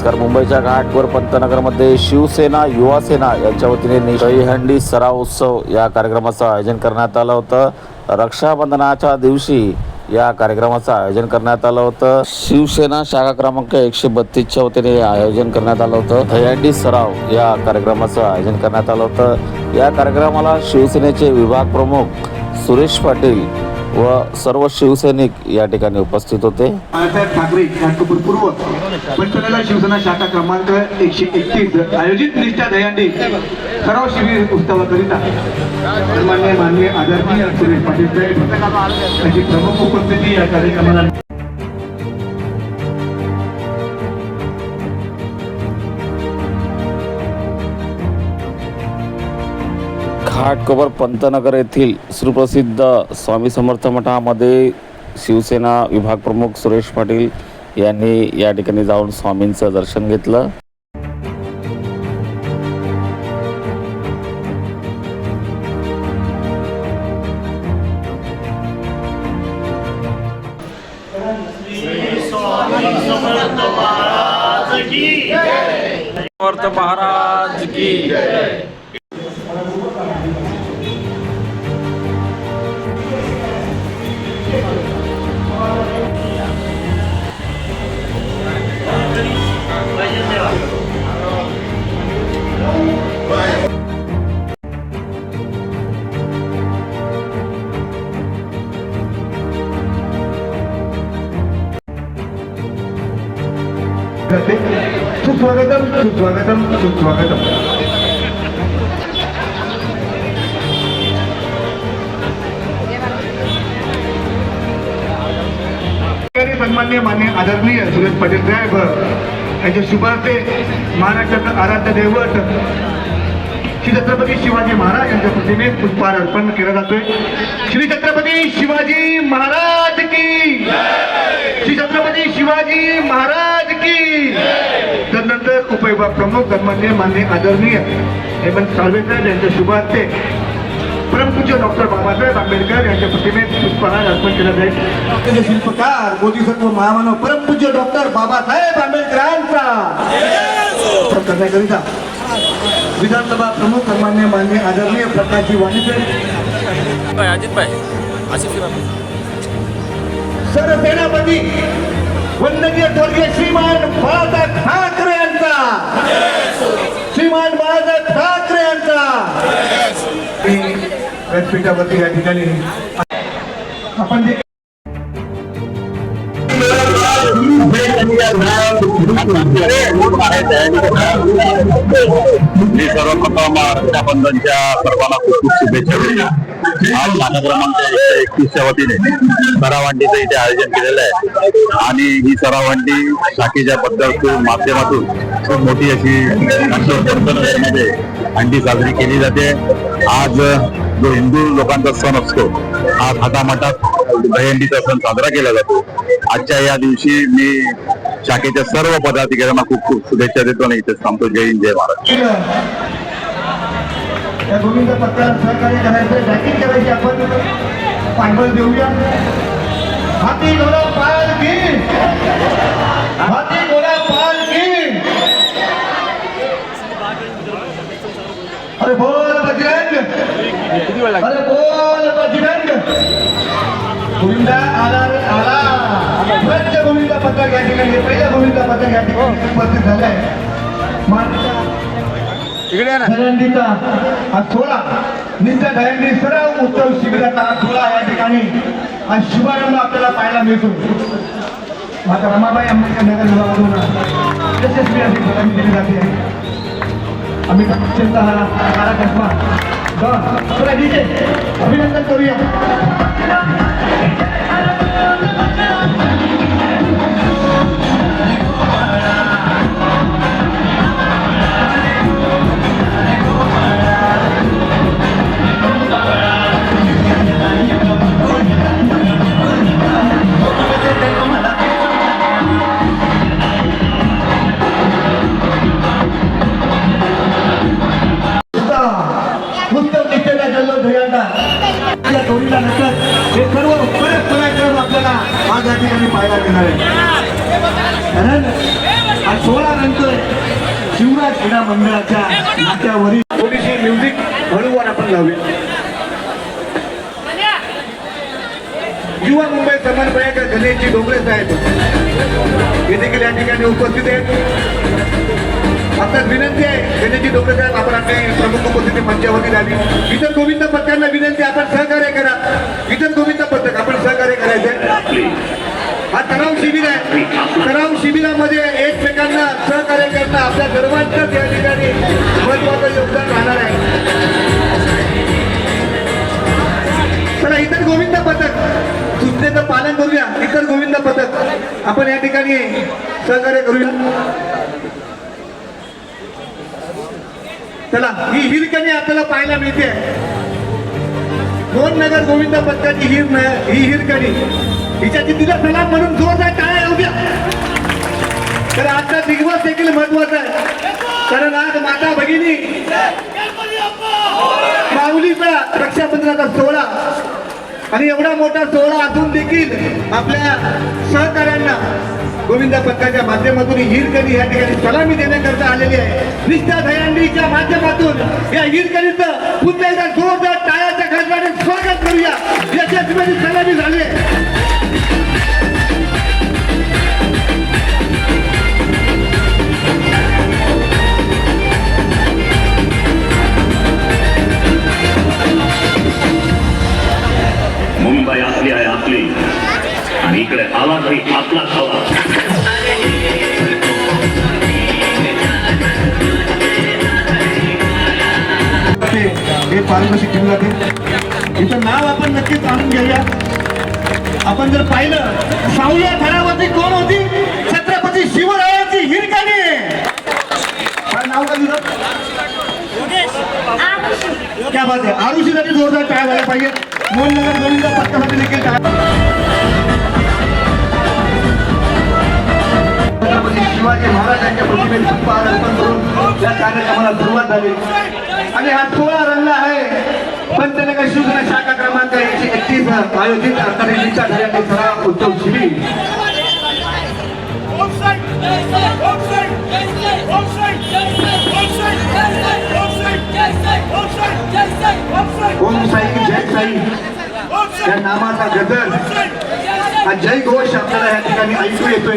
नमस्कार. मुंबईच्या घाटवर पंतनगरमध्ये शिवसेना युवा सेना यांच्या वतीने दहीहंडी सराव उत्सव या कार्यक्रमाचं आयोजन करण्यात आलं होतं. रक्षाबंधनाच्या दिवशी या कार्यक्रमाचं आयोजन करण्यात आलं होतं. शिवसेना शाखा क्रमांक एकशे बत्तीसच्या वतीने आयोजन करण्यात आलं होतं. दहीहंडी सराव या कार्यक्रमाचं आयोजन करण्यात आलं होतं. या कार्यक्रमाला शिवसेनेचे विभाग प्रमुख सुरेश पाटील व सर्व शिवसैनिक या ठिकाणी उपस्थित होते. बाळासाहेब ठाकरे घाटकोपर पूर्व पंचनाला शिवसेना शाखा क्रमांक एकशे एकतीस आयोजित निष्ठा दहीहंडी सर्व शिबिर उत्सवाकरिता सन्मान्य माननीय आदरणीय सुरेश पाटील साहेब यांची प्रमुख उपस्थिती या कार्यक्रमाला घाटकोपर पंतनगर येथील सुप्रसिद्ध स्वामी समर्थ मठामध्ये शिवसेना विभाग प्रमुख सुरेश पाटील यांनी या ठिकाणी जाऊन स्वामींचं दर्शन घेतलं. करते सुस्वागतम सुस्वागतम सुस्वागतम. सन्मान्य मान्य आदरणीय सुरेश पाटील साहेब यांच्या शुभार्थे महाराष्ट्राचं आराध्य दैवत श्री छत्रपती शिवाजी महाराज यांच्या प्रतिमेत पुष्पहार अर्पण केला जातोय. श्री छत्रपती शिवाजी महाराज की श्री छत्रपती शिवाजी महाराज की त्यानंतर उपविभाग प्रमुख सन्मान्य मान्य आदरणीय हेमंत साळवे साहेब यांच्या शुभार्थे परमपूज्य डॉक्टर बाबासाहेब आंबेडकर यांच्या प्रतिमेत पुष्पहार अर्पण केला जाईल. शिल्पकार बोधिसत्व महामानव परमपूज्य डॉक्टर बाबासाहेब आंबेडकरांचा. करण्याकरिता विधानसभा प्रमुख सन्मान्य मान्य आदरणीय प्रकाशजी भाई अजित भाई आसिफ सरसेनापती वंदनीय स्वर्गीय श्रीमान बाळासाहेब ठाकरे यांचा. श्रीमान बाळासाहेब ठाकरे यांचा. व्यासपीठावरती या ठिकाणी आपण जे मी सर्वप्रथम रक्षाबंधनच्या सर्वांना खूप खूप शुभेच्छा देतो. आज नाना क्रमांक एकशे एकतीसच्या वतीने सरावांडीचं इथे आयोजन केलेलं आहे. आणि ही सरावांडी शाखेच्या पद्धत माध्यमातून खूप मोठी अशी अंडी साजरी केली जाते. आज जो हिंदू लोकांचा सण असतो हा थाटामाटात दहंडीचा सण साजरा केला जातो. आजच्या या दिवशी मी शाखेच्या सर्व पदाधिकाऱ्यांना खूप खूप शुभेच्छा देतो आणि इथे थांबतो. जय हिंद जय महाराष्ट्र या सहकार्य करायचं करायची आपण पाठबळ देऊया. हाती पाल की हाती पाल की अरे बोल. बजरंग अरे बोल बजरंग गोविंदा आला रे आला स्वच्छ गोविंदा पत्रक या ठिकाणी पहिल्या गोविंदा पत्रक या ठिकाणी उपस्थित झालंय मान- हा सोहळा नित्य दहीहंडी सर्व उत्सव शिबिराचा हा सोहळा या ठिकाणी. हा शुभारंभ आपल्याला पाहायला मिळतो. माता रमाबाई आंबेडकर नगर विभागातून. यशस्वी अशी दिली जाते. Amit Cinta Harapan Semua. Don, sudah DJ. विनंती आहे डोंगरे साहेब आपण आपले प्रमुख उपस्थिती मंचावरती झाली इतर गोविंद पथकांना विनंती आपण सहकार्य करा. इतर गोविंद पथक आपण सहकार्य करायचे हा तणाव शिबिर आहे. तणाव शिबिरामध्ये एकमेकांना सहकार्य करणं आपल्या सर्वांचंच या ठिकाणी महत्वाचं योगदान राहणार आहे. चला इतर गोविंद पथक. सूचनेचं पालन करूया. इतर गोविंद पथक. आपण या ठिकाणी सहकार्य करूया. चला ही हिरकणी आपल्याला पाहायला मिळते. दोन नगर गोविंद पथकाची हिर ही हिरकणी. हिच्याची तिला सलाम म्हणून जोरदार टाळ्या येऊ द्या. तर आजचा दिवस देखील महत्त्वाचा आहे. कारण आज माता भगिनी माऊलीचा रक्षाबंधनाचा सोहळा. आणि एवढा मोठा सोहळा असून देखील आपल्या सहकाऱ्यांना गोविंद पथकाच्या माध्यमातून हिरकणी या ठिकाणी सलामी देण्याकरता आलेली आहे. निष्ठा दयांडीच्या माध्यमातून या हिरकणीचं पुन्हा एकदा जोरदार टाळ्याच्या खासदाराने स्वागत करूया. यशस्वी सलामी झाली मुंबई आपली आहे आपली. आणि इकडे आला तरी आपला ते हे दिलं जाते इथं नाव आपण नक्कीच आणून घेऊया. आपण जर पाहिलं सावल्या थरावरती कोण होती? छत्रपती शिवरायांची हिरकाणी. काय नाव का तुझं? क्या बात आहे. आरुषीसाठी जोरदार टाळ्या व्हायला पाहिजे मोहननगर गोविंद पथकासाठी देखील टाळ्या छत्रपती शिवाजी महाराजांच्या प्रतिमेला पुष्पहार अर्पण करून या कार्यक्रमाला सुरुवात झाली आणि हा सोहळा रंगला आहे पंचनगर शिवसेना शाखा क्रमांक एकशे एकतीस आयोजित अकरावीच्या घरातील सराव उत्सव शिबिर ओम साई जय साई. या नामाचा गजर. हा जय घोष आपल्याला या ठिकाणी ऐकू येतोय.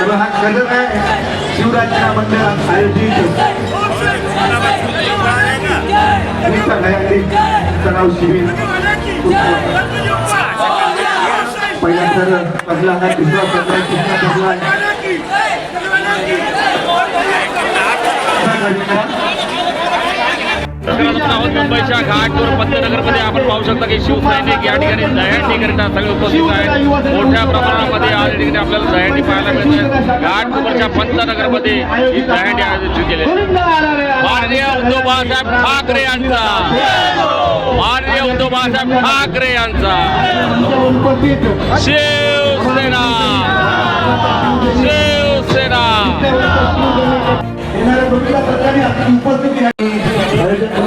तर हा गजर आहे. शिवराजना मंडळात आयोजित. अनिता शिबिर. पहिला सर पहिला हा दुसरा सर तिसरा सर आहे. आहोत मुंबईच्या घाटवर पंतनगरमध्ये आपण पाहू शकता की शिवसैनिक या ठिकाणी दहीहंडीकरिता सगळे उपस्थित आहेत मोठ्या प्रमाणामध्ये आज ठिकाणी आपल्याला जयंती पाहायला मिळते घाटकोपरच्या पंतनगरमध्ये ही जयंती आयोजित केली माननीय उद्धव बाळासाहेब ठाकरे यांचा माननीय उद्धव बाळासाहेब ठाकरे यांचा शिवसेना! शिवसेना!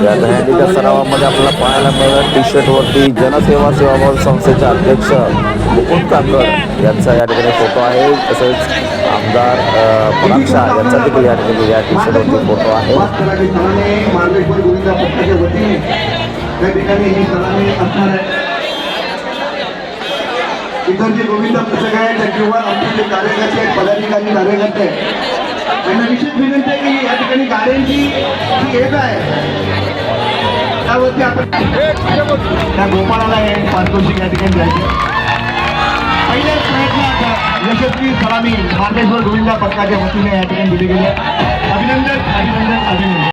या दहीहंडीच्या सरावामध्ये आपल्याला पाहायला मिळत टी शर्टवरती जनसेवा सेवाभाव संस्थेचे अध्यक्ष मुकुंद काकर यांचा या ठिकाणी फोटो आहे. तसेच आमदार शाह यांचा देखील या ठिकाणी या टी शर्टवरती फोटो आहे. इतर जे गोविंद पथक आहे त्या किंवा आमचे जे कार्यकर्ते आहेत पदाधिकारी कार्यकर्ते आहेत विशेष विनंती आहे की या ठिकाणी गाड्यांची जी येत आहे. त्यावरती आपण त्या गोपाळाला हे पारितोषिक या ठिकाणी जायचे पहिल्याच प्रयत्नात यशस्वी सलामी मार्गेश्वर गोविंदा पथकाच्या वतीने या ठिकाणी दिली गेली. अभिनंदन अभिनंदन अभिनंदन.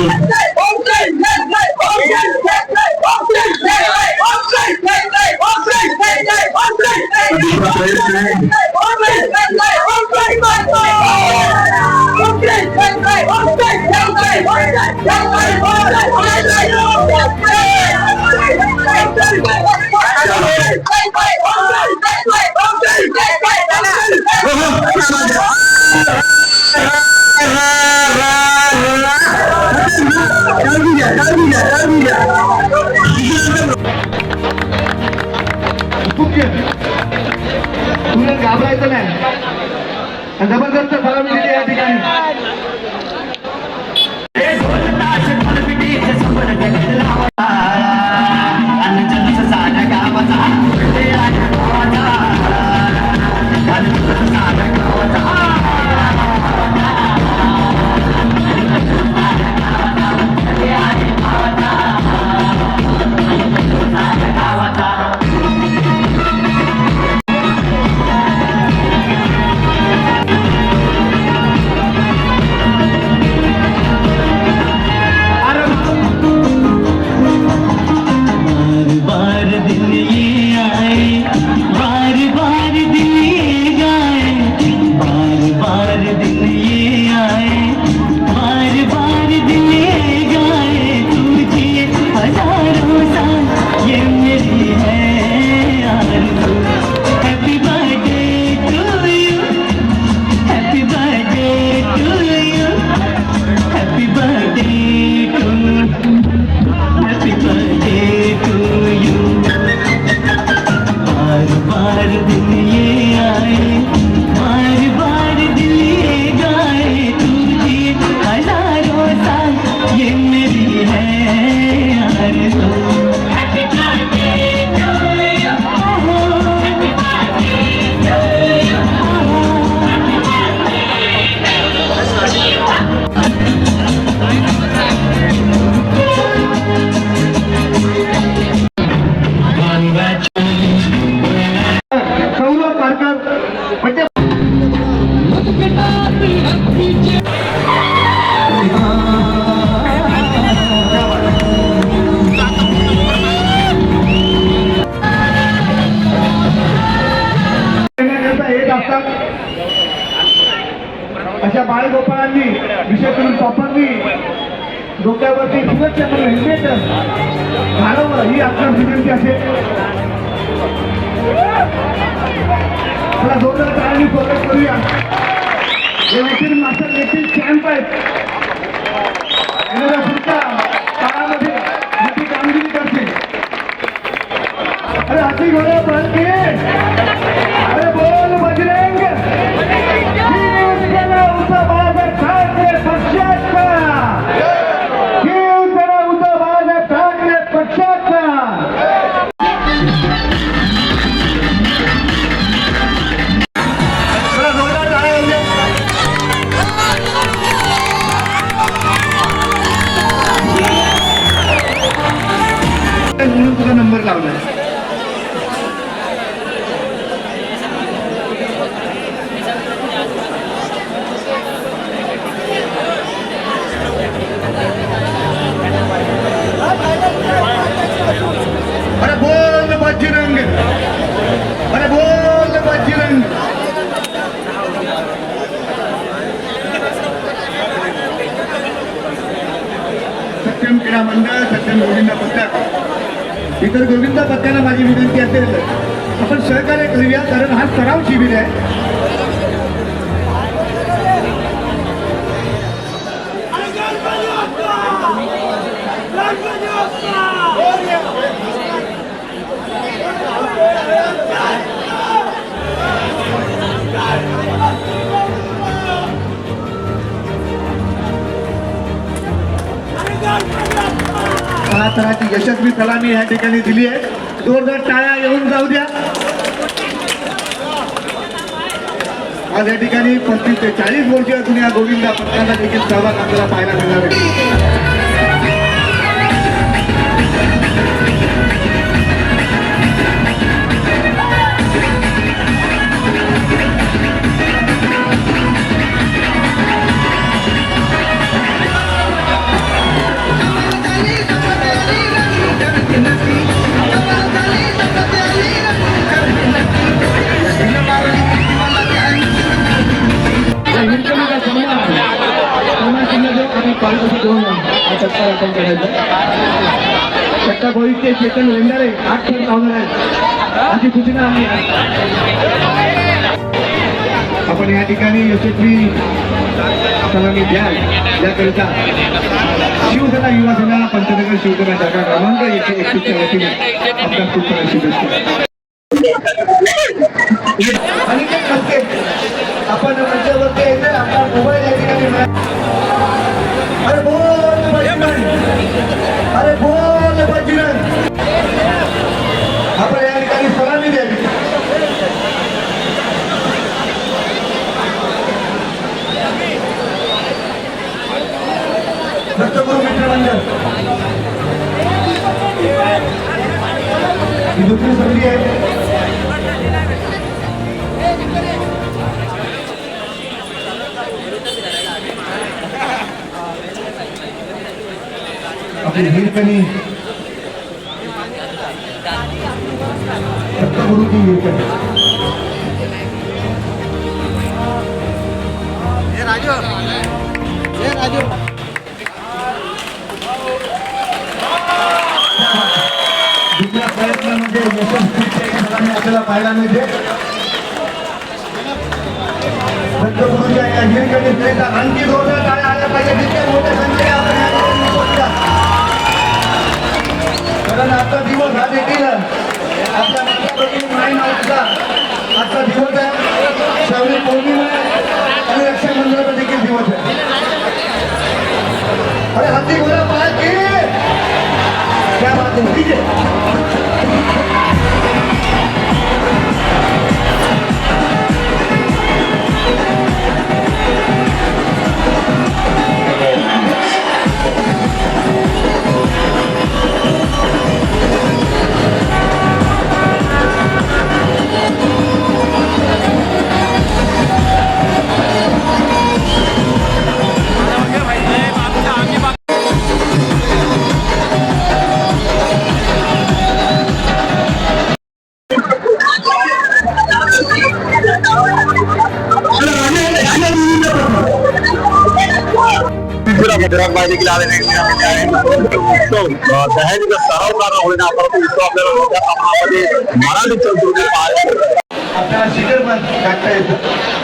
Thank you. अशा बाळगोपाळांनी विशेष करून पप्पांनी डोक्यावरती सुरक्षा म्हणून हेल्मेट घालावं ही आपल्या विनंती असेल मला जोरदार टाळ्यांनी स्वागत करूया. हे देखील मास्टर देखील आहेत. येणाऱ्या पुढच्या काळामध्ये मोठी कामगिरी करते अरे हाती घोडा बळके अरे बोल बजरंग. इतर गोविंदा पथकाला माझी विनंती असेल. आपण सहकार्य करूया कारण हा सराव शिबिर आहे. सहा कलाकाराची यशस्वी सलामी या ठिकाणी दिली आहे. जोरदार टाळ्या येऊन जाऊ द्या. आज या ठिकाणी पस्तीस ते चाळीस वर्षातून या गोविंदा पथकाचा देखील सहभाग आपल्याला पाहायला मिळणार आहे. वर्षी दोन हा टप्पा आपण चक्का गोळीचे चेतन लेंडारे आठ खेळ लावणार आहेत अशी सूचना आम्ही आपण या ठिकाणी यशस्वी सलामी द्याल याकरिता शिवसेना युवा सेना पंचनगर शिवसेना शाखा क्रमांक एकशे एकतीसच्या वतीने आपल्या खूप साऱ्या शुभेच्छा अनिकेत खडके आपण मंचावरती दत्तगुरु मित्रमंडळ ही दुसरी संधी आहे आपली हिरकणी हिरकणी प्रयत्नामध्ये यशस्वी आपल्याला पाहायला मिळते दत्तगुरूच्या या हिरकणीचा आणखी जोरदार काळ्या आल्या पाहिजे तितक्या मोठ्या संख्येने आपण या ठिकाणी पोहोचला. कारण आजचा दिवस हा देखील आपल्या मातृभगिनी माई माऊलीचा आजचा दिवस आहे श्रावणी पौर्णिमा आहे आणि रक्षाबंधनाचा देखील दिवस आहे अरे हत्ती घोडा पाय की क्या बात है ठीक है तिसरा हैदराबाद देखील आलेले आहे. तो अ, दहलीचा सराव करणं होईना परंतु इथं आपल्याला मोठ्या प्रमाणामध्ये मराठी संस्कृती पाहायला मिळते. आपल्याला शिखर पण गाठता येतं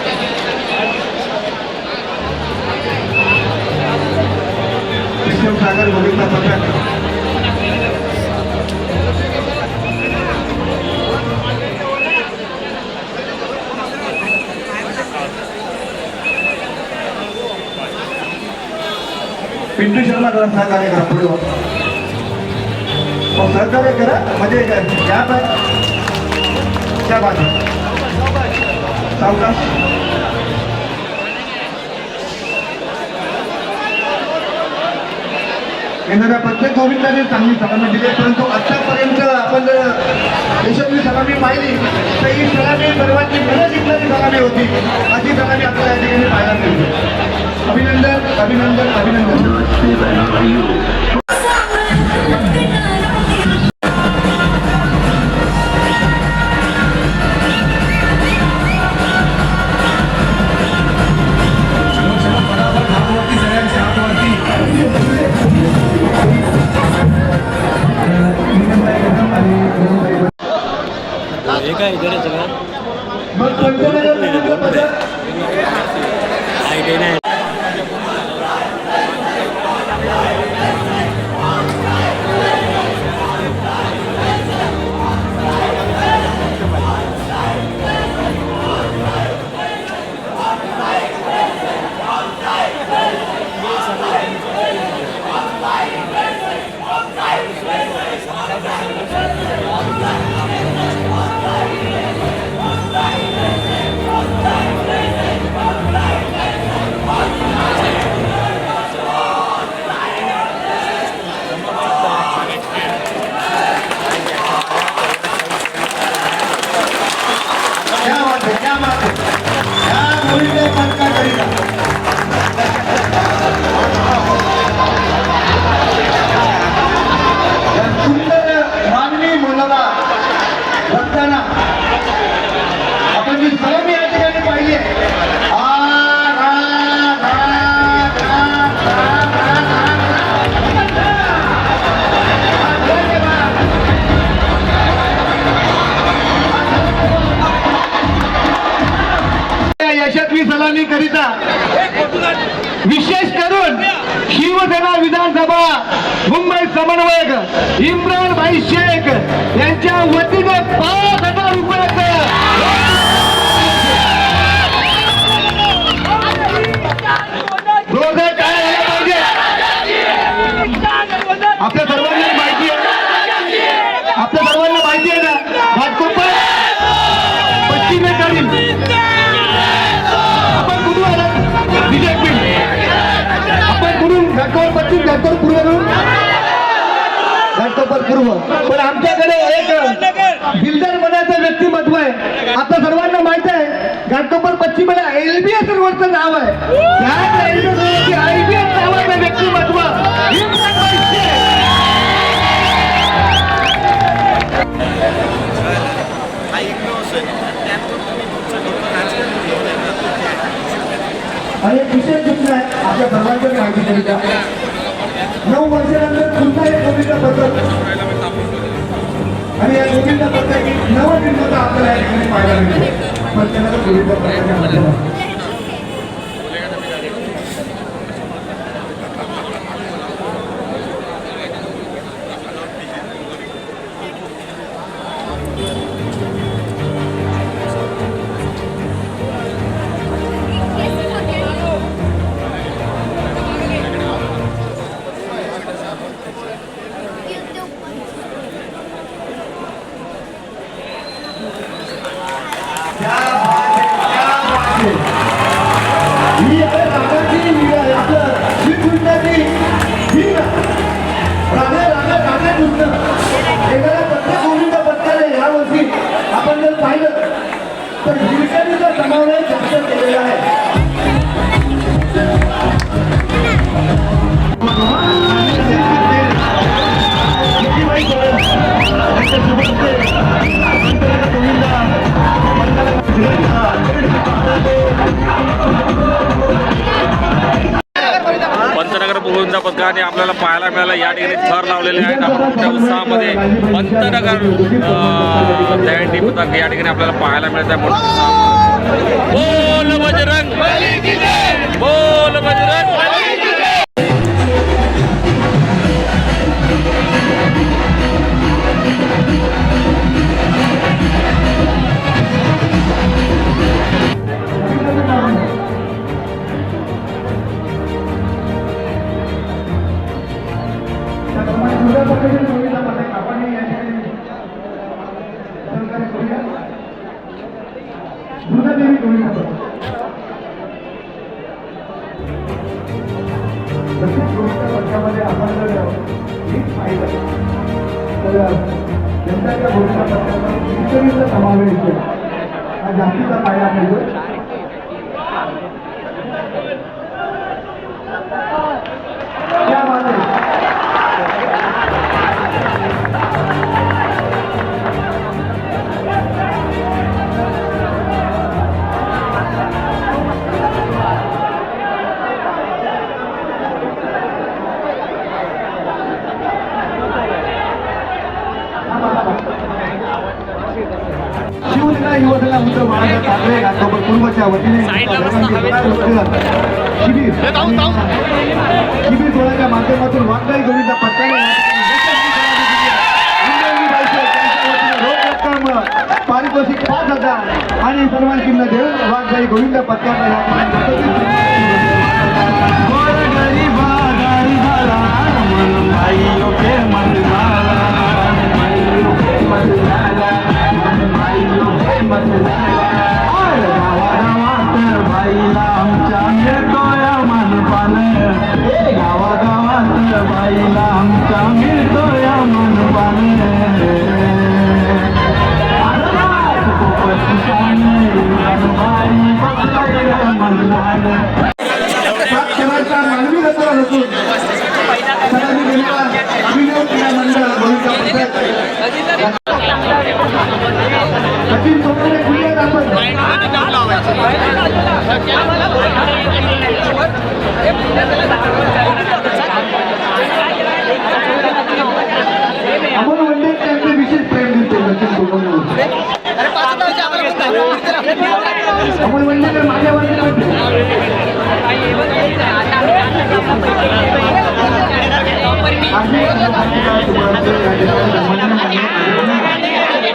सागर गोविंदा पथक पिंटू शर्मा जरा सहकार्य करा पुढे मग सहकार्य करा म्हणजे त्या बाजू. सावकाश. येणाऱ्या प्रत्येक गोविंदाने चांगली सलामी दिली परंतु आतापर्यंत आपण जर यशस्वी सलामी पाहिली तर ही सलामी सर्वांची मन जिंकणारी सलामी होती. अशी सलामी आपल्याला या ठिकाणी पाहायला मिळते. अभिनंदन अभिनंदन अभिनंदन मग पंचनगर विरुद्ध पदक घाटकोर पूर्व घाटकोपर पूर्व हो. पण आमच्याकडे एक बिल्डर मनाचं व्यक्तिमत्व आहे. आता सर्वांना माहीत आहे घाटकोपर पश्चिमेला एलबीएस रोडचं नाव आहे. त्या एलबीएस आयबीएस नावाचं व्यक्तिमत्व. आणि विशेष सूचना आहे आपल्या सर्वांच्या माहितीकरिता नऊ वर्षानंतर पुन्हा एक गोविंद पद्धत आणि या गोविंद पद्धती नवनिर्माता आपल्याला या ठिकाणी पाहायला मिळते. प्रत्येकाला गोविंद पद्धतीच्या पथकाने आपल्याला पाहायला मिळालं. या ठिकाणी थर लावलेले आहेत आपण मोठ्या उत्साहामध्ये पंतनगर अं, पथक या ठिकाणी आपल्याला पाहायला मिळत आहे मोठ्या उत्साहामध्ये. शिक्षणीचा समावेश आहे. हा जास्तीचा पाहिला पाहिजे. ठाकरे घाटकोपर कुटुंबाच्या वतीने शिबिर शिबिर. डोळ्याच्या माध्यमातून वाघाई गोविंदा पटकाने पारितोषिक पाच हजार आणि सन्मान चिन्ह देऊन वाघाई गोविंद पत्त्यांना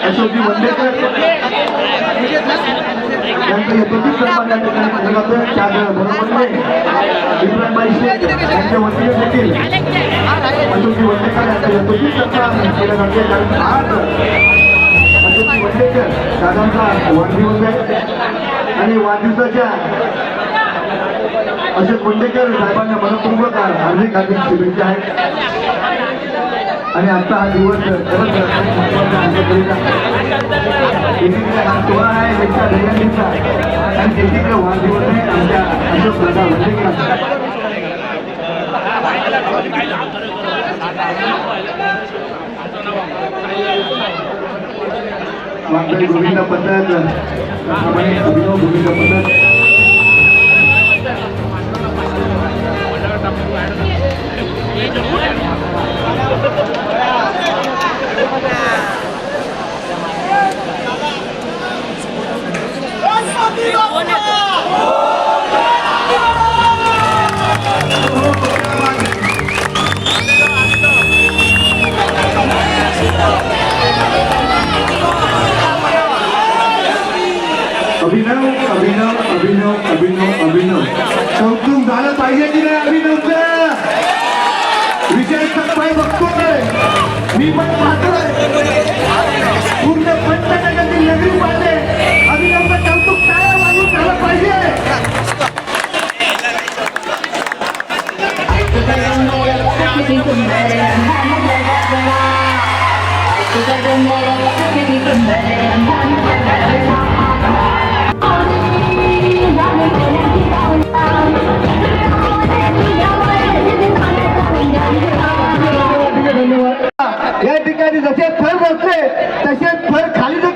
अशोकजी वंडेकर यांचं यथोचित सन्मान या ठिकाणी केला जातो त्याचबरोबर इब्राहिमबाई शेख यांच्या वतीने देखील अशोकजी वंडेकर यांचा यथोचित सन्मान केला जातो कारण आज अशोकजी वंडेकर दादांचा वाढदिवस आहे आणि वाढदिवसाच्या अशोक वंडेकर साहेबांना मनपूर्वक हार्दिक हार्दिक शुभेच्छा आहेत. आणि आजचा हा दिवस खरंच महत्त्वाचा आमच्याकरिता एकीकडे हा सोहळा आहे त्यांच्या दहीहंडीचा आणि एकीकडे वाढदिवस आहे आमच्या अशोक दादा वंडेकर वांगडी गोविंद पद्धत त्याप्रमाणे अभिनव गोविंद पद्धत अभिनव अभिनव अभिनव अभिनव अभिनव. कौतुक झालं पाहिजे की नाही अभिनवचं? विजय सत्ताई बघतोय. मी पण पाहतोय. पूर्ण पंचनगरची नगरी पाहिजे अभिनव या ठिकाणी जसे थर बसले तसे थर खाली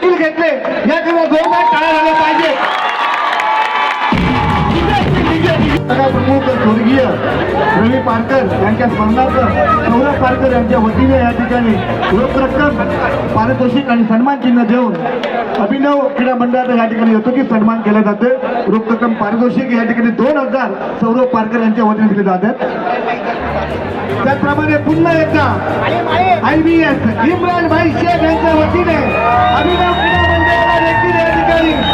प्रमुख स्वर्गीय रवी पारकर यांच्या स्मरणार्थ सौरभ पारकर यांच्या वतीने या ठिकाणी रोख रक्कम पारितोषिक आणि सन्मान चिन्ह देऊन अभिनव क्रीडा मंडळाचा या ठिकाणी येतो की सन्मान केला जातो. रोख रक्कम पारितोषिक या ठिकाणी दोन हजार सौरभ पारकर यांच्या वतीने दिले जातात त्याचप्रमाणे पुन्हा एकदा आय बी एस इम्रान भाई शेख यांच्या वतीने अभिनव क्रीडा मंडळाला देखील या ठिकाणी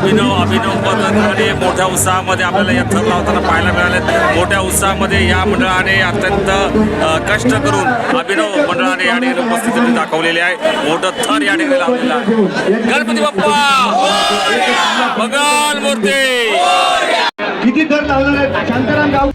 अभिनव अभिनव अभिनव पद्धतीने मोठ्या उत्साहामध्ये आपल्याला या थर लावताना पाहायला मिळाले. मोठ्या उत्साहामध्ये या मंडळाने अत्यंत कष्ट करून अभिनव मंडळाने या ठिकाणी उपस्थिती दाखवलेली आहे. मोठं थर या ठिकाणी लावलेलं आहे. गणपती बाप्पा! बघाल मूर्ती! किती थर लावलेले शांताराम गाव